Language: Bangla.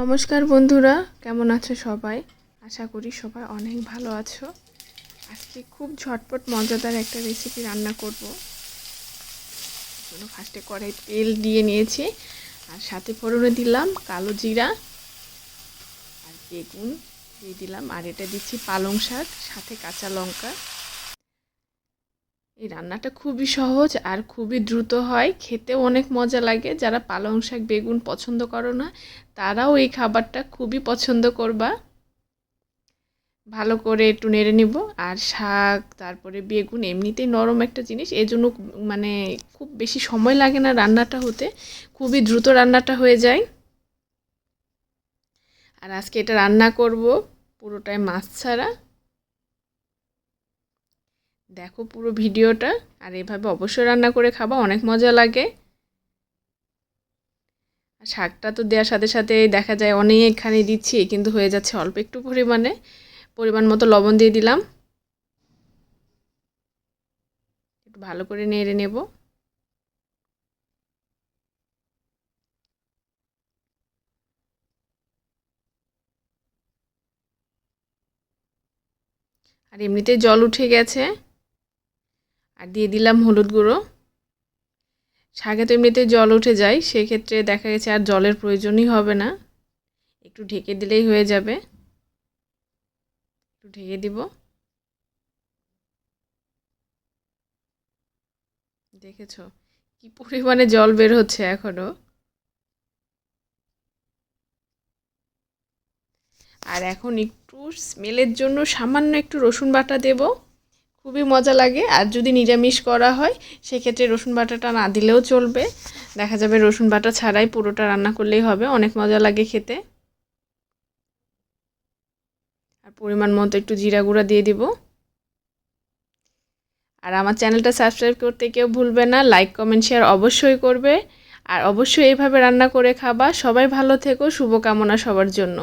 নমস্কার বন্ধুরা, কেমন আছো সবাই? আশা করি সবাই অনেক ভালো আছো। আজকে খুব ঝটপট মজাদার একটা রেসিপি রান্না করব। ফার্স্টে কড়াই তেল দিয়ে নিয়েছি, আর সাথে ফোড়নে দিলাম কালো জিরা, আর বেগুন দিয়ে দিলাম, আর এটা দিচ্ছি পালং শাক, সাথে কাঁচা লঙ্কা। এই রান্নাটা খুবই সহজ আর খুবই দ্রুত হয়। খেতেও অনেক মজা লাগে। যারা পালং শাক, বেগুন পছন্দ করো না, তারাও এই খাবারটা খুবই পছন্দ করবা। ভালো করে একটু নেড়ে নিব। আর শাক, তারপরে বেগুন, এমনিতেই নরম একটা জিনিস। এই জন্য মানে খুব বেশি সময় লাগে না রান্নাটা হতে। খুবই দ্রুত রান্নাটা হয়ে যায়। আর আজকে এটা রান্না করব পুরোটাই মাছ ছাড়া। দেখো পুরো ভিডিওটা, আর এভাবে অবশ্যই রান্না করে খাবা, অনেক মজা লাগে। শাকটা তো দেওয়ার সাথে সাথে দেখা যায় অনেকখানি দিচ্ছি, কিন্তু হয়ে যাচ্ছে অল্প একটু পরিমাণে। পরিমাণ মতো লবণ দিয়ে দিলাম। একটু ভালো করে নেড়ে নেব। আর এমনিতেই জল উঠে গেছে। আর দিয়ে দিলাম হলুদ গুঁড়ো। শাকে তো এমনিতে জল উঠে যায়, সেক্ষেত্রে দেখা গেছে আর জলের প্রয়োজনই হবে না। একটু ঢেকে দিলেই হয়ে যাবে। একটু ঢেকে দিব। দেখেছ? কি পরিমাণে জল বের হচ্ছে এখনও। আর এখন একটু স্মেলের জন্য সামান্য একটু রসুন বাটা দেবো। খুবই মজা লাগে। আর যদি নিরামিষ করা হয়, সেক্ষেত্রে রসুন বাটাটা না দিলেও চলবে। দেখা যাবে রসুন বাটা ছাড়াই পুরোটা রান্না করলেই হবে। অনেক মজা লাগে খেতে। আর পরিমাণ মতো একটু জিরা গুঁড়া দিয়ে দিব। আর আমার চ্যানেলটা সাবস্ক্রাইব করতে কেউ ভুলবে না। লাইক, কমেন্ট, শেয়ার অবশ্যই করবে। আর অবশ্যই এইভাবে রান্না করে খাবা। সবাই ভালো থেকো। শুভকামনা সবার জন্য।